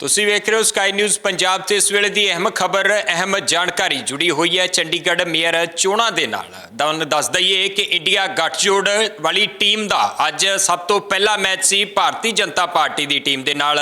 ਤੁਸੀਂ ਵੇਖ ਰਹੇ ਹੋ ਸਕਾਈ ਨਿਊਜ਼ ਪੰਜਾਬ ਤੇ ਇਸ ਵੇਲੇ ਦੀ ਅਹਿਮ ਖਬਰ, ਅਹਿਮ ਜਾਣਕਾਰੀ ਜੁੜੀ ਹੋਈ ਹੈ ਚੰਡੀਗੜ੍ਹ ਮੇਅਰ ਚੋਣਾਂ ਦੇ ਨਾਲ। ਤੁਹਾਨੂੰ ਦੱਸ ਦਈਏ ਕਿ ਇੰਡੀਆ ਗੱਠਜੋੜ ਵਾਲੀ ਟੀਮ ਦਾ ਅੱਜ ਸਭ ਤੋਂ ਪਹਿਲਾ ਮੈਚ ਸੀ ਭਾਰਤੀ ਜਨਤਾ ਪਾਰਟੀ ਦੀ ਟੀਮ ਦੇ ਨਾਲ।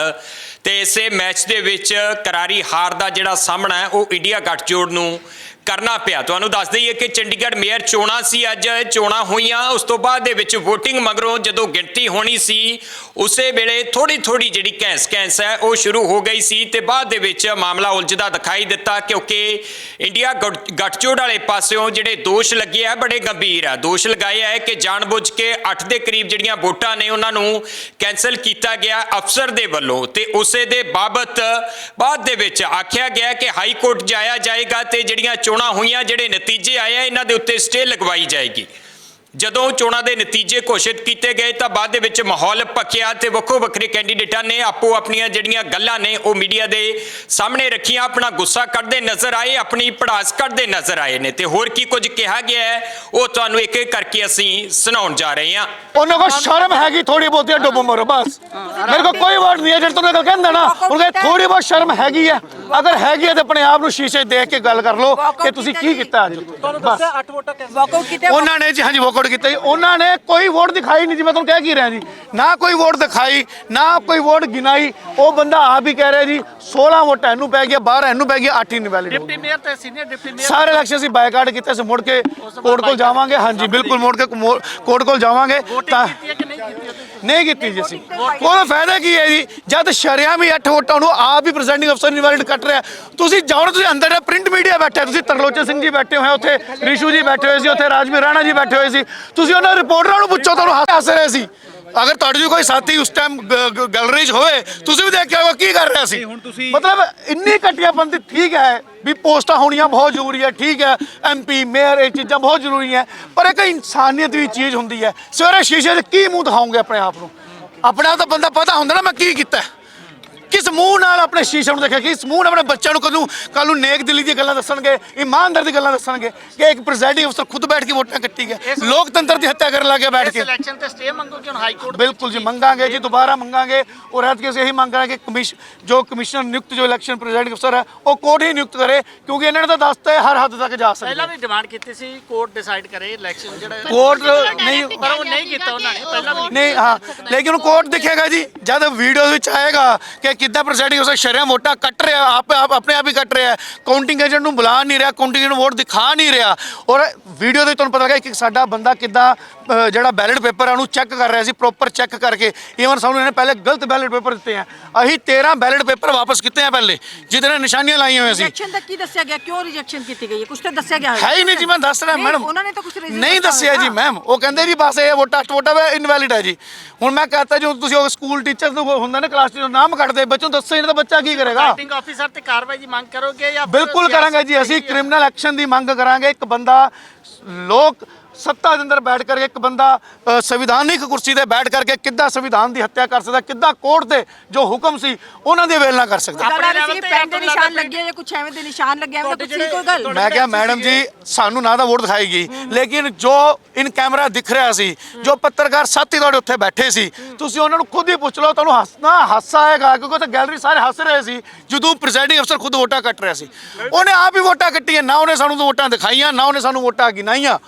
ਤੇ ਇਸੇ ਮੈਚ ਦੇ ਵਿੱਚ ਕਰਾਰੀ ਹਾਰ ਦਾ ਜਿਹੜਾ ਸਾਹਮਣਾ ਹੈ, ਉਹ ਇੰਡੀਆ ਗੱਠਜੋੜ ਨੂੰ ਕਰਨਾ ਪਿਆ। ਤੁਹਾਨੂੰ ਦੱਸ ਦਈਏ ਕਿ ਚੰਡੀਗੜ੍ਹ ਮੇਅਰ ਚੋਣਾਂ ਸੀ ਅੱਜ, ਚੋਣਾਂ ਹੋਈਆਂ, ਉਸ ਤੋਂ ਬਾਅਦ ਦੇ ਵਿੱਚ VOTING ਮਗਰੋਂ ਜਦੋਂ ਗਿਣਤੀ ਹੋਣੀ ਸੀ, ਉਸੇ ਵੇਲੇ ਥੋੜੀ ਥੋੜੀ ਜਿਹੜੀ ਕੈਂਸ ਕੈਂਸ ਹੈ, ਉਹ ਸ਼ੁਰੂ ਹੋ ਗਈ ਸੀ ਤੇ ਬਾਅਦ ਦੇ ਵਿੱਚ ਮਾਮਲਾ ਉਲਝਦਾ ਦਿਖਾਈ ਦਿੱਤਾ ਕਿਉਂਕਿ ਇੰਡੀਆ ਗੱਠ- ਗੱਠਜੋੜ ਵਾਲੇ ਪਾਸਿਓਂ ਜਿਹੜੇ ਦੋਸ਼ ਲੱਗੇ ਆ, ਬੜੇ ਗੰਭੀਰ ਆ। ਦੋਸ਼ ਲਗਾਏ ਹੈ ਕਿ ਜਾਣਬੁੱਝ ਕੇ 8 ਦੇ ਕਰੀਬ ਜਿਹੜੀਆਂ ਵੋਟਾਂ ਨੇ, ਉਹਨਾਂ ਨੂੰ ਕੈਨਸਲ ਕੀਤਾ ਗਿਆ ਅਫਸਰ ਦੇ ਵੱਲੋਂ ਤੇ ਉਸ ਦੇ ਬਾਬਤ ਬਾਅਦ ਦੇ ਵਿੱਚ ਆਖਿਆ ਗਿਆ ਕਿ ਹਾਈ ਕੋਰਟ ਜਾਇਆ ਜਾਏਗਾ ਤੇ ਜਿਹੜੀਆਂ ਚੋਣਾਂ ਹੋਈਆਂ, ਜਿਹੜੇ ਨਤੀਜੇ ਆਏ ਇਹਨਾਂ ਦੇ ਉੱਤੇ ਸਟੇ ਲਗਵਾਈ ਜਾਏਗੀ। ਜਦੋਂ ਚੋਣਾਂ ਦੇ ਨਤੀਜੇ ਘੋਸ਼ਿਤ ਕੀਤੇ ਗਏ ਤਾਂ ਬਾਅਦ ਦੇ ਵਿੱਚ ਮਾਹੌਲ ਪੱਕਿਆ ਤੇ ਵੱਖੋ ਵੱਖਰੇ ਕੈਂਡੀਡੇਟਾਂ ਨੇ ਆਪੋ ਆਪਣੀਆਂ ਜਿਹੜੀਆਂ ਗੱਲਾਂ ਨੇ ਉਹ ਮੀਡੀਆ ਦੇ ਸਾਹਮਣੇ ਰੱਖੀਆਂ ਆਪਣਾ ਗੁੱਸਾ ਕੱਢਦੇ ਨਜ਼ਰ ਆਏ ਆਪਣੀ ਪੜਾਸ ਕੱਢਦੇ ਨਜ਼ਰ ਆਏ ਨੇ ਤੇ ਹੋਰ ਕੀ ਕੁਝ ਕਿਹਾ ਗਿਆ ਹੈ ਉਹ ਤੁਹਾਨੂੰ ਇੱਕ ਇੱਕ ਕਰਕੇ ਅਸੀਂ ਸੁਣਾਉਣ ਜਾ ਰਹੇ ਹਾਂ। ਉਹਨਾਂ ਕੋ ਸ਼ਰਮ ਹੈਗੀ ਥੋੜੀ ਬਹੁਤੀ ਡੁੱਬ ਮਰੋ ਬਸ। ਮੇਰੇ ਕੋ ਕੋਈ ਵਰਡ ਨਹੀਂ ਹੈ ਜਿਹੜਾ ਤੁਹਾਨੂੰ ਕਹਿੰਦਾ ਨਾ ਉਹਨਾਂ ਥੋੜੀ ਬਹੁਤ ਸ਼ਰਮ ਹੈਗੀ ਹੈ। ਅਗਰ ਹੈਗੀ ਹੈ ਤੇ ਆਪਣੇ ਆਪ ਨੂੰ ਸ਼ੀਸ਼ੇ ਦੇਖ ਕੇ ਗੱਲ ਕਰ ਲਓ ਕਿ ਤੁਸੀਂ ਕੀ ਕੀਤਾ ਅੱਜ? ਤੁਹਾਨੂੰ ਬਸ। ਦੱਸਿਆ 8 ਵੋਟਾਂ ਕੈਂਸਲ ਵਾਕਆਊਟ ਕੀਤੇ ਉਹਨਾਂ ਨੇ ਜੀ ਹਾਂਜੀ ਵੋਕਆਊਟ ਕੀਤਾ ਜੀ। ਉਹਨਾਂ ਨੇ ਕੋਈ ਵੋਟ ਦਿਖਾਈ ਨਹੀਂ ਜੀ ਮੈਂ ਤੁਹਾਨੂੰ ਕਹਿ ਕੀ ਰਿਹਾ ਜੀ। ਨਾ ਕੋਈ ਵੋਟ ਦਿਖਾਈ ਨਾ ਕੋਈ ਵੋਟ ਗਿਣਾਈ। ਉਹ ਬੰਦਾ ਆਪ ਹੀ ਕਹਿ ਰਿਹਾ ਜੀ 16 ਵੋਟਾਂ ਇਹਨੂੰ ਪੈ ਗਿਆ 12 ਇਹਨੂੰ ਪੈ ਗਿਆ 8 ਹੀ ਇਨਵੈਲਿਡ ਡਿਪਟੀ ਮੇਅਰ ਤੇ ਸੀਨੀਅਰ ਡਿਪਟੀ ਮੇਅਰ ਸਾਰੇ ਇਲੈਕਸ਼ਨ ਅਸੀਂ ਬਾਈਕਾਟ ਕੀਤੇ ਸੀ ਮੁੜ ਕੇ ਕੋਰਟ ਕੋਲ ਜਾਵਾਂਗੇ ਹਾਂਜੀ ਬਿਲਕੁਲ ਮੁੜ ਕੇ ਕੋਰਟ ਕੋਲ ਜਾਵਾਂਗੇ ਤਾਂ ਨਹੀਂ ਕੀਤੀ ਜੀ ਅਸੀਂ। ਉਹਦਾ ਫਾਇਦਾ ਕੀ ਹੈ ਜੀ? ਜਦ ਸ਼ਰਿਆਂ ਵੀ 8 ਵੋਟਾਂ ਨੂੰ ਆਪ ਹੀ ਪ੍ਰੈਜ਼ੈਂਟਿੰਗ ਅਫਸਰ ਇਨਵੈਲਿਡ ਕੱਟ ਰਿਹਾ। ਤੁਸੀਂ ਜਾਓ ਤੁਸੀਂ ਅੰਦਰ ਪ੍ਰਿੰਟ ਮੀਡੀਆ ਬੈਠੇ ਤੁਸੀਂ ਤਰਲੋਚਨ ਸਿੰਘ ਜੀ ਬੈਠੇ ਹੋਏ ਉੱਥੇ ਰਿਸ਼ੂ ਜੀ ਬੈਠੇ ਹੋਏ ਸੀ ਉੱਥੇ ਰਾਜਵੀਰ ਰਾਣਾ ਜੀ ਬੈਠੇ ਹੋਏ ਸੀ। ਤੁਸੀਂ ਉਹਨਾਂ ਰਿਪੋਰਟਰਾਂ ਨੂੰ ਪੁੱਛੋ ਤੁਹਾਨੂੰ ਹੱਸ ਰਹੇ ਸੀ। ਅਗਰ ਤੁਹਾਡੇ ਜੀ ਕੋਈ ਸਾਥੀ ਉਸ ਟਾਈਮ ਗੈਲਰੀ 'ਚ ਹੋਵੇ ਤੁਸੀਂ ਵੀ ਦੇਖਿਆ ਹੋਗਾ ਕੀ ਕਰ ਰਿਹਾ ਸੀ। ਮਤਲਬ ਇੰਨੀ ਘਟੀਆ ਬੰਦੀ ਠੀਕ ਹੈ ਵੀ ਪੋਸਟਾਂ ਹੋਣੀਆਂ ਬਹੁਤ ਜ਼ਰੂਰੀ ਹੈ ਠੀਕ ਹੈ। ਐਮਪੀ ਮੇਅਰ ਇਹ ਚੀਜ਼ਾਂ ਬਹੁਤ ਜ਼ਰੂਰੀ ਹੈ। ਪਰ ਇੱਕ ਇਨਸਾਨੀਅਤ ਵੀ ਚੀਜ਼ ਹੁੰਦੀ ਹੈ। ਸਵੇਰੇ ਸ਼ੀਸ਼ੇ 'ਚ ਕੀ ਮੂੰਹ ਦਿਖਾਉਂਗੇ ਆਪਣੇ ਆਪ ਨੂੰ? ਆਪਣੇ ਆਪ ਤਾਂ ਬੰਦਾ ਪਤਾ ਹੁੰਦਾ ਨਾ ਮੈਂ ਕੀ ਕੀਤਾ ਹੈ। ਕਿਸ ਮੂੰਹ ਨਾਲ ਆਪਣੇ ਸ਼ੀਸ਼ੇ ਨੂੰ ਦੇਖਿਆ ਕਿਸ ਮੂੰਹ ਨਾਲ ਆਪਣੇ ਬੱਚਿਆਂ ਨੂੰ ਕਦੋਂ ਕੱਲ ਨੂੰ ਨੇਕ ਦਿਲੀ ਦੀਆਂ ਗੱਲਾਂ ਦੱਸਣਗੇ ਇਮਾਨਦਾਰ ਦੀ ਗੱਲਾਂ ਦੱਸਣਗੇ ਕਿ ਇੱਕ ਪ੍ਰੈਜ਼ਾਈਡਿੰਗ ਅਫਸਰ ਖੁਦ ਬੈਠ ਕੇ ਵੋਟਾਂ ਕੱਟੀ ਗਿਆ। ਲੋਕਤੰਤਰ ਦੀ ਹੱਤਿਆ ਕਰਨ ਲੱਗੇ ਬੈਠ ਕੇ। ਇਲੈਕਸ਼ਨ ਤੇ ਸਟੇ ਮੰਗੋਗੇ ਹੁਣ ਹਾਈ ਕੋਰਟ ਬਿਲਕੁਲ ਜੀ ਮੰਗਾਂਗੇ ਜੀ ਦੁਬਾਰਾ ਮੰਗਾਂਗੇ ਔਰ ਅੱਜ ਕੇ ਅਸੀਂ ਇਹੀ ਮੰਗ ਕਰਾਂਗੇ ਕਿ ਕਮਿਸ਼ਨ ਜੋ ਕਮਿਸ਼ਨਰ ਨਿਯੁਕਤ ਜੋ ਇਲੈਕਸ਼ਨ ਪ੍ਰੈਜ਼ਾਈਡਿੰਗ ਅਫਸਰ ਹੈ ਉਹ ਕੋਰਟ ਹੀ ਨਿਯੁਕਤ ਕਰੇ ਕਿਉਂਕਿ ਇਹਨਾਂ ਨੇ ਤਾਂ ਦੱਸਤਾ ਹੈ ਹਰ ਹੱਦ ਤੱਕ ਜਾ ਸਕਦੇ ਪਹਿਲਾਂ ਵੀ ਡਿਮਾਂਡ ਕੀਤੀ ਸੀ ਕੋਰਟ ਡਿਸਾਈਡ ਕਰੇ ਇਲੈਕਸ਼ਨ ਜਿਹੜਾ ਕੋਰਟ ਨਹੀਂ ਪਰ ਉਹ ਨਹੀਂ ਕੀਤਾ ਉਹਨਾਂ ਨੇ ਪਹਿਲਾਂ ਵੀ ਨਹੀਂ ਹਾਂ ਲੇਕਿਨ ਕੋਰਟ ਦਿਖੇਗਾ ਜੀ ਜਦ ਵੀਡੀਓ ਵਿੱਚ ਆਏਗਾ ਕਿ ਕਿੱਦਾਂ ਪ੍ਰੈਜ਼ਾਈਡਿੰਗ ਅਫਸਰ ਸ਼ਰਿਆ ਵੋਟਾਂ ਕੱਟ ਰਿਹਾ ਆਪ ਆਪ ਆਪਣੇ ਆਪ ਹੀ ਕੱਟ ਰਿਹਾ। ਕਾਊਂਟਿੰਗ ਏਜੰਟ ਨੂੰ ਬੁਲਾ ਨਹੀਂ ਰਿਹਾ ਕਾਊਂਟਿੰਗ ਏਜੰਟ ਵੋਟ ਦਿਖਾ ਨਹੀਂ ਰਿਹਾ। ਔਰ ਵੀਡੀਓ ਦੇ ਤੁਹਾਨੂੰ ਪਤਾ ਲੱਗਾ ਕਿ ਸਾਡਾ ਬੰਦਾ ਕਿੱਦਾਂ ਜਿਹੜਾ ਬੈਲਟ ਪੇਪਰ ਆ ਉਹਨੂੰ ਚੈੱਕ ਕਰ ਰਿਹਾ ਸੀ ਪ੍ਰੋਪਰ ਚੈੱਕ ਕਰਕੇ। ਈਵਨ ਸਾਨੂੰ ਇਹਨੇ ਪਹਿਲੇ ਗਲਤ ਬੈਲਟ ਪੇਪਰ ਦਿੱਤੇ ਆ। ਅਸੀਂ 13 ਬੈਲਟ ਪੇਪਰ ਵਾਪਸ ਕੀਤੇ ਆ ਪਹਿਲੇ ਜਿਹਦੇ ਨਾਲ ਨਿਸ਼ਾਨੀਆਂ ਲਾਈਆਂ ਹੋਈਆਂ ਸੀ। ਰਿਜੈਕਸ਼ਨ ਦਾ ਕੀ ਦੱਸਿਆ ਗਿਆ? ਕਿਉਂ ਰਿਜੈਕਸ਼ਨ ਕੀਤੀ ਗਈ ਹੈ? ਕੁਝ ਤਾਂ ਦੱਸਿਆ ਗਿਆ ਹੈ ਹੀ ਨਹੀਂ ਜੀ ਮੈਂ ਦੱਸ ਰਿਹਾ ਮੈਡਮ। ਉਹਨਾਂ ਨੇ ਤਾਂ ਕੁਛ reason ਨਹੀਂ ਦੱਸਿਆ ਜੀ। ਮੈਮ ਉਹ ਕਹਿੰਦੇ ਜੀ ਬਸ ਇਹ ਵੋਟਾਂ ਵੋਟਾਂ ਇਨਵੈਲਿਡ ਹੈ ਜੀ। ਹੁਣ ਮੈਂ ਕਹਤਾ ਜੋ ਤੁਸੀਂ ਉਹ ਸਕੂਲ ਟੀਚਰ ਨੂੰ ਹੁੰਦਾ ਨਾ ਕਲਾਸ ਟੀਚਰ ਨਾਮ ਕੱਢਦੇ ਬੱਚੋਂ ਦੱਸੋ ਇਹਨਾਂ ਦਾ ਬੱਚਾ ਕੀ ਕਰੇਗਾ ਰਾਈਟਿੰਗ ਆਫੀਸਰ ਤੇ ਕਾਰਵਾਈ ਦੀ ਮੰਗ ਕਰੋਗੇ ਜਾਂ ਫਿਰ ਬਿਲਕੁਲ ਕਰਾਂਗੇ ਜੀ ਅਸੀਂ? ਕ੍ਰਿਮੀਨਲ ਐਕਸ਼ਨ ਦੀ ਮੰਗ ਕਰਾਂਗੇ ਇੱਕ ਬੰਦਾ ਲੋਕ ਸੱਤਾ ਦੇ ਅੰਦਰ ਬੈਠ ਕਰਕੇ ਇੱਕ ਬੰਦਾ ਅ, ਸੰਵਿਧਾਨਿਕ ਕੁਰਸੀ ਤੇ ਬੈਠ ਕਰਕੇ ਕਿੱਦਾਂ ਸੰਵਿਧਾਨ ਦੀ ਹੱਤਿਆ ਕਰ ਸਕਦਾ ਕਿੱਦਾਂ ਕੋਰਟ ਦੇ ਜੋ ਹੁਕਮ ਸੀ ਉਹਨਾਂ ਦੀ ਵੇਲ ਨਾ ਕਰ ਸਕਦਾ। ਗੱਲ ਆ ਰਹੀ ਆਪਣੇ ਸੀ level ਤੇ ਪੈਨ ਦੇ ਆਪਣੇ ਨਿਸ਼ਾਨ level ਲੱਗੇ ਜਾਂ ਕੁਝ ਐਵੇਂ ਦੇ ਨਿਸ਼ਾਨ ਲੱਗੇ ਐਵੇਂ ਤੁਹਾਡੇ ਕੁਝ ਨਹੀਂ ਕੋਈ ਗੱਲ ਜਿਹੜੇ- ਮੈਂ ਕਿਹਾ ਮੈਡਮ ਜੀ ਸਾਨੂੰ ਨਾ ਤਾਂ ਵੋਟ ਦਿਖਾਈ ਗਈ ਲੇਕਿਨ ਜੋ ਇਨ ਕੈਮਰਾ ਦਿਖ ਰਿਹਾ ਸੀ ਜੋ ਪੱਤਰਕਾਰ ਸਾਥੀ ਤੁਹਾਡੇ ਉੱਥੇ ਬੈਠੇ ਸੀ ਤੁਸੀਂ ਉਹਨਾਂ ਨੂੰ ਖੁਦ ਹੀ ਪੁੱਛ ਲਓ ਤੁਹਾਨੂੰ ਹੱਸਣਾ ਹਾਸਾ ਆਏਗਾ ਕਿਉਂਕਿ ਉੱਥੇ ਗੈਲਰੀ ਸਾਰੇ ਹੱਸ ਰਹੇ ਸੀ ਜਦੋਂ ਪ੍ਰੈਜ਼ਾਈਡਿੰਗ ਅਫਸਰ ਖੁਦ ਵੋਟਾਂ ਕੱਟ ਰਿਹਾ ਸੀ। ਉਹਨੇ ਆਪ ਹੀ ਵੋਟਾਂ ਕੱਟੀਆਂ ਨਾ ਉਹਨੇ ਸਾਨੂੰ ਵੋਟਾਂ ਦਿਖਾਈਆਂ ਨਾ ਉਹਨੇ ਸਾਨੂੰ ਵੋਟਾਂ ਗਿਣਾਈਆਂ।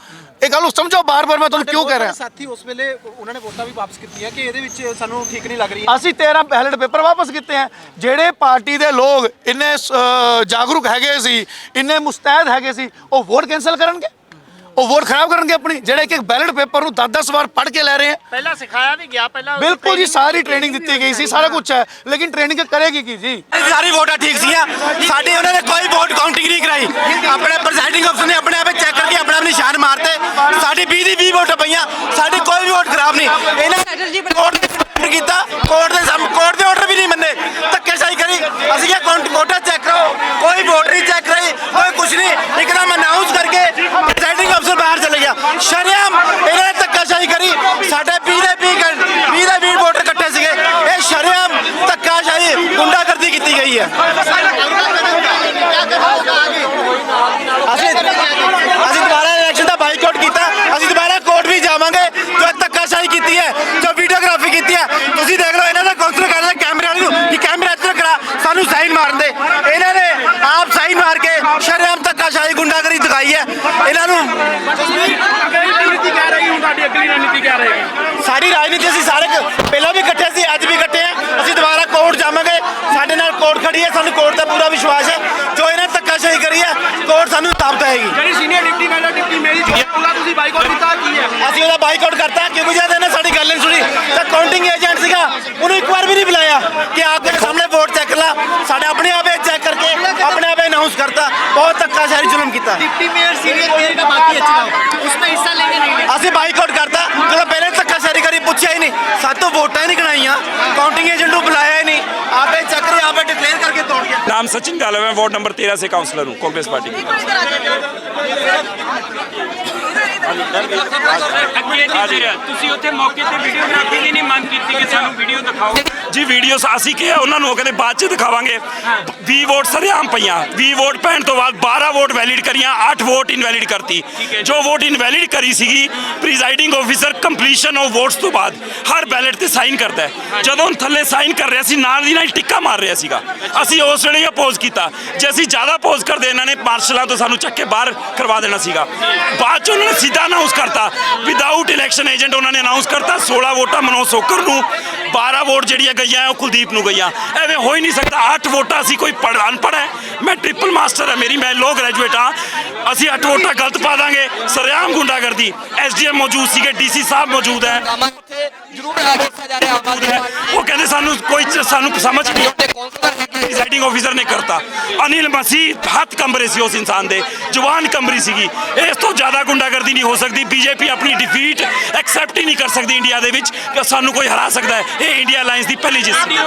ਇਹ ਗੱਲ ਨੂੰ ਸਮਝੋ ਬਾਰ-ਬਾਰ ਮੈਂ ਤੁਹਾਨੂੰ ਕਿਉਂ ਕਹਿ ਰਿਹਾ? ਸਾਥੀ ਉਸ ਵੇਲੇ ਉਹਨਾਂ ਨੇ ਵੋਟਾਂ ਵੀ ਵਾਪਸ ਕੀਤੀਆਂ ਕਿ ਇਹਦੇ ਵਿੱਚ ਸਾਨੂੰ ਠੀਕ ਨਹੀਂ ਲੱਗ ਰਹੀ। ਅਸੀਂ 13 ਬੈਲਟ ਪੇਪਰ ਵਾਪਸ ਕੀਤੇ ਆ। ਜਿਹੜੇ ਪਾਰਟੀ ਦੇ ਲੋਕ ਇੰਨੇ ਜਾਗਰੂਕ ਹੈਗੇ ਸੀ ਇੰਨੇ ਮੁਸਤੈਦ ਹੈਗੇ ਸੀ ਉਹ ਵੋਟ ਕੈਨਸਲ ਕਰਨਗੇ? ਉਹ ਵੋਟ ਖਰਾਬ ਕਰਨਗੇ ਆਪਣੀ? ਜਿਹੜੇ ਇੱਕ ਇੱਕ ਬੈਲਟ ਪੇਪਰ ਨੂੰ 10-10 ਵਾਰ ਪੜ੍ਹ ਕੇ ਲੈ ਰਹੇ ਆ? ਪਹਿਲਾਂ ਸਿਖਾਇਆ ਵੀ ਗਿਆ ਪਹਿਲਾਂ ਬਿਲਕੁਲ ਜੀ ਸਾਰੀ ਟ੍ਰੇਨਿੰਗ ਦਿੱਤੀ ਗਈ ਸੀ ਸਾਰਾ ਕੁਝ ਹੈ। ਲੇਕਿਨ ਟ੍ਰੇਨਿੰਗ ਕਰੇਗੀ ਕੀ ਜੀ? ਸਾਰੀ ਵੋਟਾਂ ਠੀਕ ਸੀਆਂ। ਸਾਡੇ ਉਹਨਾਂ ਨੇ ਕੋਈ ਵੋਟ ਕਾਊਂਟਿੰਗ ਨਹੀਂ ਕਰਾਈ ਆਪਣੇ ਪ੍ਰੈਜ਼ਾਈਡਿੰਗ ਅਫਸਰ ਨੇ ਆਪਣੇ ਆਪੇ ਚੈੱਕ ਕਰਕੇ ਆਪਣੇ ਆਪ ਨਿਸ਼ਾਨ ਮਾਰਤੇ ਸਾਡੀ 20 ਦੀ 20 ਵੋਟ ਪਈਆਂ। ਸਾਡੀ ਕੋਈ ਵੀ ਵੋਟ ਖਰਾਬ ਨਹੀਂ। ਇਹਨਾਂ ਕੋਰਟ ਨੇ order ਕੀਤਾ। ਕੋਰਟ ਦੇ ਸਾਹਮ- ਕੋਰਟ ਦੇ ਆਰਡਰ ਵੀ ਨਹੀਂ ਮੰਨੇ। ਧੱਕੇਸ਼ਾਹੀ ਕਰੀ। ਅਸੀਂ ਕਾਊਂਟ ਕੋਟਾ ਚੈੱਕ ਕਰੋ ਕੋਈ ਵੋਟ ਨਹੀਂ ਚੈੱਕ ਕਰਾਈ। ਕੋਈ ਕੁਝ ਨਹੀਂ। ਇੱਕਦਮ ਅਨਾਉਂਸ ਕਰਕੇ ਪ੍ਰੈਜ਼ਾਈਡਿੰਗ ਅਫਸਰ ਬਾਹਰ ਚਲੇ ਗਿਆ ਸ਼ਰਿਆਮ ਇਹਨਾਂ ਨੇ ਧੱਕਾਸ਼ਾਹੀ ਕਰੀ ਸਾਡੇ 20 ਦੇ 20 ਘੰ- 20 ਦੇ 20 ਵੋਟਰ ਇਕੱਠੇ ਸੀਗੇ ਇਹ ਸ਼ਰਿਆਮ ਧੱਕਾਸ਼ਾਹੀ ਗੁੰਡਾਗਰਦੀ ਕੀਤੀ ਗਈ ਹੈ ਅਸੀਂ ਅਸੀਂ ਦੁਬਾਰਾ ਇਲੈਕਸ਼ਨ ਦਾ ਬਾਈਕਾਟ ਕੀਤਾ ਅਸੀਂ ਦੁਬਾਰਾ ਕੋਰਟ ਵੀ ਜਾਵਾਂਗੇ ਜੋ ਧੱਕਾਸ਼ਾਹੀ ਕੀਤੀ ਹੈ ਜੋ ਵੀਡੀਓਗ੍ਰਾਫੀ ਕੀਤੀ ਹੈ ਤੁਸੀਂ ਦੇਖ ਲਓ ਇਹਨਾਂ ਦਾ ਕਾਉਂਸਲ ਕਰਦੇ ਕੈਮਰੇ ਵਾਲੇ ਨੂੰ ਕਿ ਕੈਮਰਾ ਇੱਧਰ ਕਰਾ ਸਾਨੂੰ ਸਾਈਨ ਮਾਰਨ ਦੇ ਇਹਨਾਂ ਨੇ ਸਾਈਨ ਮਾਰ ਕੇ ਸ਼ਰੇਆਮ ਧੱਕਾਸ਼ਾਹੀ ਗੁੰਡਾਗਰੀ ਦਿਖਾਈ ਹੈ। ਇਹਨਾਂ ਨੂੰ ਸਾਡੀ ਰਾਜਨੀਤੀ ਅਸੀਂ ਸਾਰੇ ਪਹਿਲਾਂ ਵੀ ਇਕੱਠੇ ਸੀ ਅੱਜ ਵੀ ਇਕੱਠੇ ਆ। ਅਸੀਂ ਦੁਬਾਰਾ ਕੋਰਟ ਜਾਵਾਂਗੇ। ਸਾਡੇ ਨਾਲ ਕੋਰਟ ਖੜੀ ਹੈ ਸਾਨੂੰ ਕੋਰਟ ਤੇ ਪੂਰਾ ਵਿਸ਼ਵਾਸ ਹੈ। ਜੋ ਇਹਨਾਂ ਧੱਕਾਸ਼ਾਹੀ ਕਰੀ ਹੈ ਕੋਰਟ ਸਾਨੂੰ ਤਾਬਤ ਆਏਗੀ ਜਿਹੜੀ ਸੀਨੀਅਰ ਡਿਪਟੀ ਮੈਡਮ ਡਿਪਟੀ ਮੇਰੀ ਉਹਦਾ ਤੁਸੀਂ ਬਾਈਕਾਟ ਕੀਤਾ ਕੀ ਹੈ? ਅਸੀਂ ਉਹਦਾ ਬਾਈਕਾਟ ਕਰਤਾ ਕਿਉਂਕਿ ਜਦ ਇਹਨੇ ਸਾਡੀ ਗੱਲ ਨਹੀਂ ਸੁਣੀ ਤਾਂ ਕਾਊਂਟਿੰਗ ਏਜੰਟ ਸੀਗਾ ਉਹਨੂੰ ਇੱਕ ਵਾਰ ਵੀ ਨਹੀਂ ਬੁਲਾਇਆ ਕਿ ਆਪ ਦੇ ਸਾਹਮਣੇ ਵੋਟ ਚੈੱਕ ਲਾ। ਸਾਡੇ ਆਪਣੇ ਆਪੇ ਆਪਣੇ ਆਪੇ ਅਨਾਉਂਸ ਕਰਤਾ ਬਹੁਤ ਧੱਕਾਸ਼ਾਹੀ ਜ਼ੁਲਮ ਕੀਤਾ डिप्टी मेयर सीनियर मेयर का बाकी है चुनाव उसमें हिस्सा लेंगे नहीं ਅਸੀਂ ਬਾਈਕਾਟ ਕਰਤਾ ਜਦੋਂ ਪਹਿਲੇ ਧੱਕਾਸ਼ਾਹੀ ਕਰੀ ਪੁੱਛਿਆ ਹੀ ਨਹੀਂ ਸਾਤੋਂ ਵੋਟਾਂ ਹੀ ਨਹੀਂ ਗਣਾਈਆਂ ਕਾਊਂਟਿੰਗ ਏਜੰਟ ਨੂੰ ਬੁਲਾਇਆ ਹੀ ਨਹੀਂ ਆਪੇ ਚੱਕ ਰਹੇ ਆਪੇ ਡਿਕਲੇਅਰ ਕਰਕੇ ਤੋੜ ਗਿਆ नाम सचिन गालव है वार्ड नंबर तेरह से काउंसलर हूँ कांग्रेस पार्टी की ਅੱਗੇ ਜੀ ਫਿਰ ਤੁਸੀਂ ਉੱਥੇ ਮੌਕੇ ਤੇ ਵੀਡੀਓਗ੍ਰਾਫੀ ਦੀ ਨਹੀਂ ਮੰਗ ਕੀਤੀ ਕਿ ਸਾਨੂੰ ਵੀਡੀਓ ਦਿਖਾਓ ਜੀ ਵੀਡੀਓ ਅਸੀਂ ਕਿਹਾ ਉਹਨਾਂ ਨੂੰ ਉਹ ਕਹਿੰਦੇ ਬਾਅਦ ਚ ਦਿਖਾਵਾਂਗੇ। 20 ਵੋਟ ਸਰਿਆਮ ਪਈਆਂ। 20 ਵੋਟ ਪੈਣ ਤੋਂ ਬਾਅਦ 12 ਵੋਟ ਵੈਲਿਡ ਕਰੀਆਂ 8 ਵੋਟ ਇਨਵੈਲਿਡ ਕਰਤੀ। ਜੋ। ਵੋਟ ਇਨਵੈਲਿਡ ਕਰੀ ਸੀਗੀ presiding officer completion of votes ਤੋਂ ਬਾਅਦ ਹਰ ਬੈਲਟ ਤੇ ਸਾਈਨ ਕਰਦਾ ਹੈ। ਜਦੋਂ ਥੱਲੇ ਸਾਈਨ ਕਰ ਰਿਹਾ ਸੀ ਨਾਲ ਦੀ ਨਾਲ ਟਿੱਕਾ ਮਾਰ ਰਿਹਾ ਸੀਗਾ। ਅਸੀਂ ਉਸ ਵੇਲੇ ਹੀ ਅਪੋਜ਼ ਕੀਤਾ। ਜੇ ਅਸੀਂ ਜ਼ਿਆਦਾ ਅਪੋਜ਼ ਕਰਦੇ ਇਹਨਾਂ ਨੇ ਮਾਰਸ਼ਲਾਂ ਤੋਂ ਸਾਨੂੰ ਚੱਕ ਕੇ ਬਾਹਰ ਕਰਵਾ ਦੇਣਾ ਸੀਗਾ। ਬਾਅਦ ਚ ਉਹਨਾਂ ਨੇ ਸਿੱਧਾ ਅਨਾਉਂਸ ਕਰਤਾ। ਵਿਦਆਊਟ ਇਲੈਕਸ਼ਨ ਏਜੰਟ ਉਹਨਾਂ ਨੇ ਅਨਾਉਂਸ ਕਰਤਾ। 16 ਵੋਟਾਂ ਮਨੋਜ ਸੋਕਰ ਨੂੰ। 12 ਵੋਟ ਗਈਆਂ ਉਹ ਕੁਲਦੀਪ ਨੂੰ ਗਈਆਂ। ਐਵੇਂ ਹੋ ਹੀ ਨਹੀਂ ਸਕਦਾ। 8 ਵੋਟਾਂ ਅਸੀਂ ਕੋਈ ਪੜ੍ਹ ਅਨਪੜ੍ਹ ਹੈ। ਮੈਂ ਟ੍ਰਿਪਲ ਮਾਸਟਰ ਹੈ ਮੇਰੀ ਮੈਂ ਲੋ ਗ੍ਰੈਜੂਏਟ ਹਾਂ। ਅਸੀਂ 8 ਵੋਟਾਂ ਗਲਤ ਪਾ ਦਾਂਗੇ। ਸਰਿਆਮ ਗੁੰਡਾਗਰਦੀ। ਐਸਡੀਐਮ ਮੌਜੂਦ ਸੀਗੇ ਡੀਸੀ ਸਾਹਿਬ ਮੌਜੂਦ ਹੈ। ਜ਼ਰੂਰ ਰਿਹਾ ਉਹ ਕਹਿੰਦੇ ਸਾਨੂੰ ਕੋਈ ਸਾਨੂੰ ਸਮਝ ਨਹੀਂ ਪ੍ਰੀਜ਼ਾਈਡਿੰਗ ਆਫੀਸਰ ਨੇ ਕਰਤਾ। ਅਨਿਲ ਮਸੀਹ ਹੱਥ ਕੰਬਰੇ ਸੀ ਉਸ ਇਨਸਾਨ ਦੇ ਜਵਾਨ ਕੰਬਰੀ ਸੀਗੀ। ਇਸ ਤੋਂ ਜ਼ਿਆਦਾ ਗੁੰਡਾਗਰਦੀ ਨਹੀਂ ਹੋ ਸਕਦੀ। ਬੀਜੇਪੀ ਆਪਣੀ ਡਿਫੀਟ ਐਕਸੈਪਟ ਹੀ ਨਹੀਂ ਕਰ ਸਕਦੀ ਇੰਡੀਆ ਦੇ ਵਿੱਚ ਕਿ ਸਾਨੂੰ ਕੋਈ ਹਰਾ ਸਕਦਾ ਹੈ। ਇਹ ਇੰਡੀਆ ਅਲਾਈਅੰਸ ਦੀ ਪਹਿਲੀ ਜਿੱਤ ਸੀ।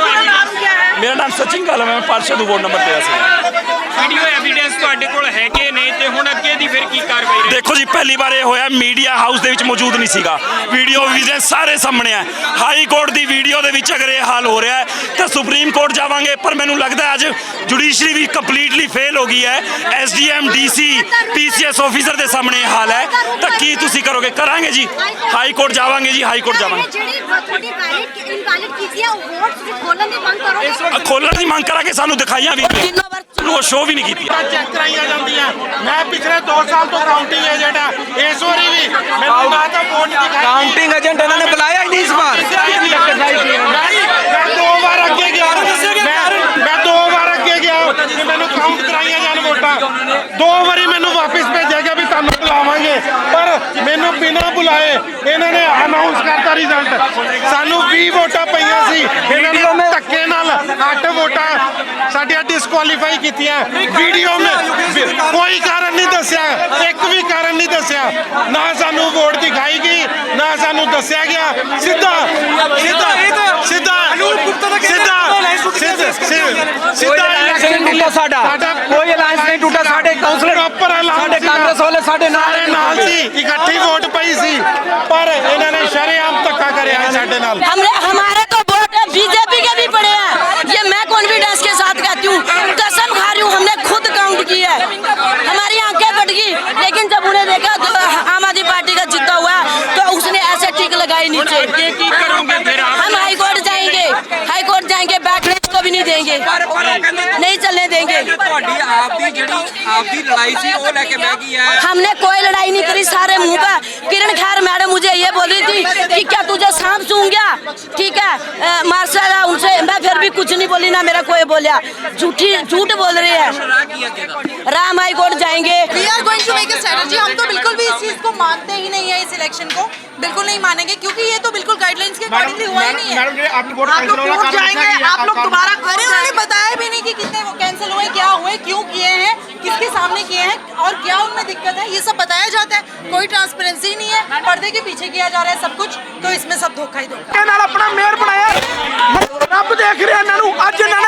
ਮੇਰਾ ਨਾਮ ਸਚਿਨ ਕਾਲਮ ਹੈ ਮੈਂ ਪਾਰਸ਼ਦ ਵਾਰਡ ਨੰਬਰ 13 ਸੇ। ਵੀਡੀਓ ਐਵੀਡੈਂਸ ਤੁਹਾਡੇ ਕੋਲ ਹੈਗੇ ਨੇ ਤੇ ਹੁਣ ਅੱਗੇ ਦੀ ਫਿਰ ਕੀ ਕਾਰਵਾਈ ਰਹੇਗੀ? ਦੇਖੋ ਜੀ ਪਹਿਲੀ ਵਾਰ ਇਹ ਹੋਇਆ ਮੀਡੀਆ ਹਾਊਸ ਦੇ ਵਿੱਚ ਮੌਜੂਦ ਨਹੀਂ ਸੀਗਾ। ਵੀਡੀਓ ਵਿਜ਼ਨ ਸਾਰੇ ਸਾਹਮਣੇ ਆ। ਹਾਈ ਕੋਰਟ ਦੀ ਵੀਡੀਓ ਦੇ ਵਿੱਚ ਅਗਰ ਇਹ ਹਾਲ ਹੋ ਰਿਹਾ ਹੈ ਤਾਂ ਸੁਪਰੀਮ ਕੋਰਟ ਜਾਵਾਂਗੇ ਪਰ ਮੈਨੂੰ ਲੱਗਦਾ ਅੱਜ ਜੁਡੀਸ਼ਰੀ ਵੀ ਕੰਪਲੀਟਲੀ ਫੇਲ ਹੋ ਗਈ ਹੈ। ਐਸਡੀਐਮ ਡੀਸੀ ਪੀਸੀਐਸ ਆਫੀਸਰ ਦੇ ਸਾਹਮਣੇ ਇਹ ਹਾਲ ਹੈ। ਤਾਂ ਕੀ ਤੁਸੀਂ ਕਰੋਗੇ? ਕਰਾਂਗੇ ਜੀ। ਹਾਈ ਕੋਰਟ ਜਾਵਾਂਗੇ ਜੀ ਹਾਈ ਕੋਰਟ ਜਾਵਾਂਗੇ। ਜਿਹੜੀ ਤੁਹਾਡੀ ਵੈਲਿਡ ਇਨਵੈਲਿਡ ਕੀਤੀ ਹੈ ਉਹ ਵੋਟ ਤੁਸੀਂ ਖੋਲਣ ਦੀ ਮੰਗ ਕਰੋਗੇ? ਅ, ਖੋਲ੍ਹਣ ਦੀ ਮੰਗ ਕਰਾਂਗੇ ਸਾਨੂੰ ਦਿਖਾਈਆਂ ਵੀ। ਉਹ ਸ਼ੋਅ ਵੀ ਨਹੀਂ ਕੀਤੀ। ਚੈੱਕ ਕਰਾਈਆਂ ਜਾਂਦੀਆਂ। ਮੈਂ ਪਿਛਲੇ 2 ਸਾਲ ਤੋਂ ਕਾਊਂਟਿੰਗ ਏਜੰਟ ਆ। ਇਸ ਵਾਰੀ ਵੀ ਮੈਨੂੰ ਨਾ ਤਾਂ ਵੋਟ ਦਿਖਾਈ। ਕਾਊਂਟਿੰਗ ਏਜੰਟ ਇਹਨਾਂ ਨੇ ਬੁਲਾਇਆ ਹੀ ਨਹੀਂ ਇਸ ਵਾਰ। ਨਹੀਂ ਮੈਂ ਦੋ ਵਾਰ ਅੱਗੇ ਗਿਆ। ਮੈਂ ਮੈਂ ਦੋ ਵਾਰ ਅੱਗੇ ਗਿਆ। ਕਿ ਮੈਨੂੰ ਕਾਊਂਟ ਕਰਾਈਆਂ ਜਾਣ ਵੋਟਾਂ। ਦੋ ਵਾਰੀ ਮੈਨੂੰ ਵਾਪਸ ਭੇਜਿਆ ਗਿਆ ਵੀ ਤੁਹਾਨੂੰ ਬੁਲਾਵਾਂਗੇ। ਪਰ ਮੈਨੂੰ ਬਿਨਾਂ ਬੁਲਾਏ ਇਹਨਾਂ ਨੇ ਅਨਾਉਂਸ ਕਰਤਾ ਰਿਜ਼ਲਟ ਸਾਨੂੰ 20 ਵੋਟਾਂ ਪਈਆਂ ਸੀ। ਇਹਨਾਂ ਨੇ ਨਾਲ ਅੱਠ ਵੋਟਾਂ ਸਾਡੀਆਂ ਡਿਸਕੁਆਲੀਫਾਈ ਕੀਤੀਆਂ। ਵੀਡੀਓ ਮੇ ਕੋਈ ਕਾਰਨ ਨਹੀਂ ਦੱਸਿਆ। ਇੱਕ ਵੀ ਕਾਰਨ ਨਹੀਂ ਦੱਸਿਆ। ਨਾ ਸਾਨੂੰ ਵੋਟ ਦਿਖਾਈ ਗਈ ਨਾ ਸਾਨੂੰ ਦੱਸਿਆ ਗਿਆ। ਸਿੱਧਾ ਸਿੱਧਾ ਸਿੱਧਾ ਸਿੱਧਾ ਸਿੱਧਾ ਇਲੈਕਸ਼ਨ ਟੁੱਟਾ ਸਾਡਾ। ਕੋਈ ਅਲਾਈਅੰਸ ਨਹੀਂ ਟੁੱਟਾ। ਸਾਡੇ ਕਾਉਂਸਲਰ ਪ੍ਰੋਪਰ ਅਲਾਈਅੰਸ ਸਾਡੇ ਕਾਂਗਰਸ ਵਾਲੇ ਸਾਡੇ ਨਾਲ ਨਾਲ ਸੀ। ਇਕੱਠੀ ਵੋਟ ਪਈ ਸੀ। ਪਰ ਇਹਨਾਂ ਨੇ ਸ਼ਰੇਆਮ ਧੱਕਾ ਕਰਿਆ ਸਾਡੇ ਨਾਲ। ਹਮਾਰੇ हम हाई कोर्ट जाएँगे। हाई कोर्ट जाएँगे बैठने को भी नहीं देंगे। नहीं चलने देंगे। हमने कोई लड़ाई नहीं करी सारे मुँह पर किरण खैर मैडम ये बोल रही थी कि क्या तुझे सांप सूंग गया? ठीक है मार्शल है उनसे। मैं फिर भी कुछ नहीं बोली ना मेरा कोई बोलिया झूठी झूठ बोल रही है। राम हाई कोर्ट जाएँगे। हम तो बिल्कुल भी इस चीज़ को मानते ही नहीं है इस इलेक्शन को। बिल्कुल नहीं मानेंगे क्योंकि ये तो बिल्कुल गाइडलाइंस के अकॉर्डिंगली हुआ ही नहीं है। आप लोग जाएँगे आप लोग दोबारा अरे उन्होंने बताया भी नहीं कि कितने वो कैंसिल हुए क्या हुए क्यों किए हैं किसके सामने किए हैं और क्या उनमें दिक्कत है ये सब बताया जाता है। कोई ट्रांसपेरेंसी नहीं है। पर्दे के पीछे किया जा रहा है सब कुछ तो इसमें सब धोखा ही धोखा ਨਾਲ ਆਪਣਾ ਮੇਅਰ ਬਣਾਇਆ ਰੱਬ ਦੇਖ ਰਿਹਾ ਇਹਨਾਂ ਨੂੰ ਅੱਜ ਇਹਨਾਂ ਨੇ ਬਹੁਤ ਵੱਡਾ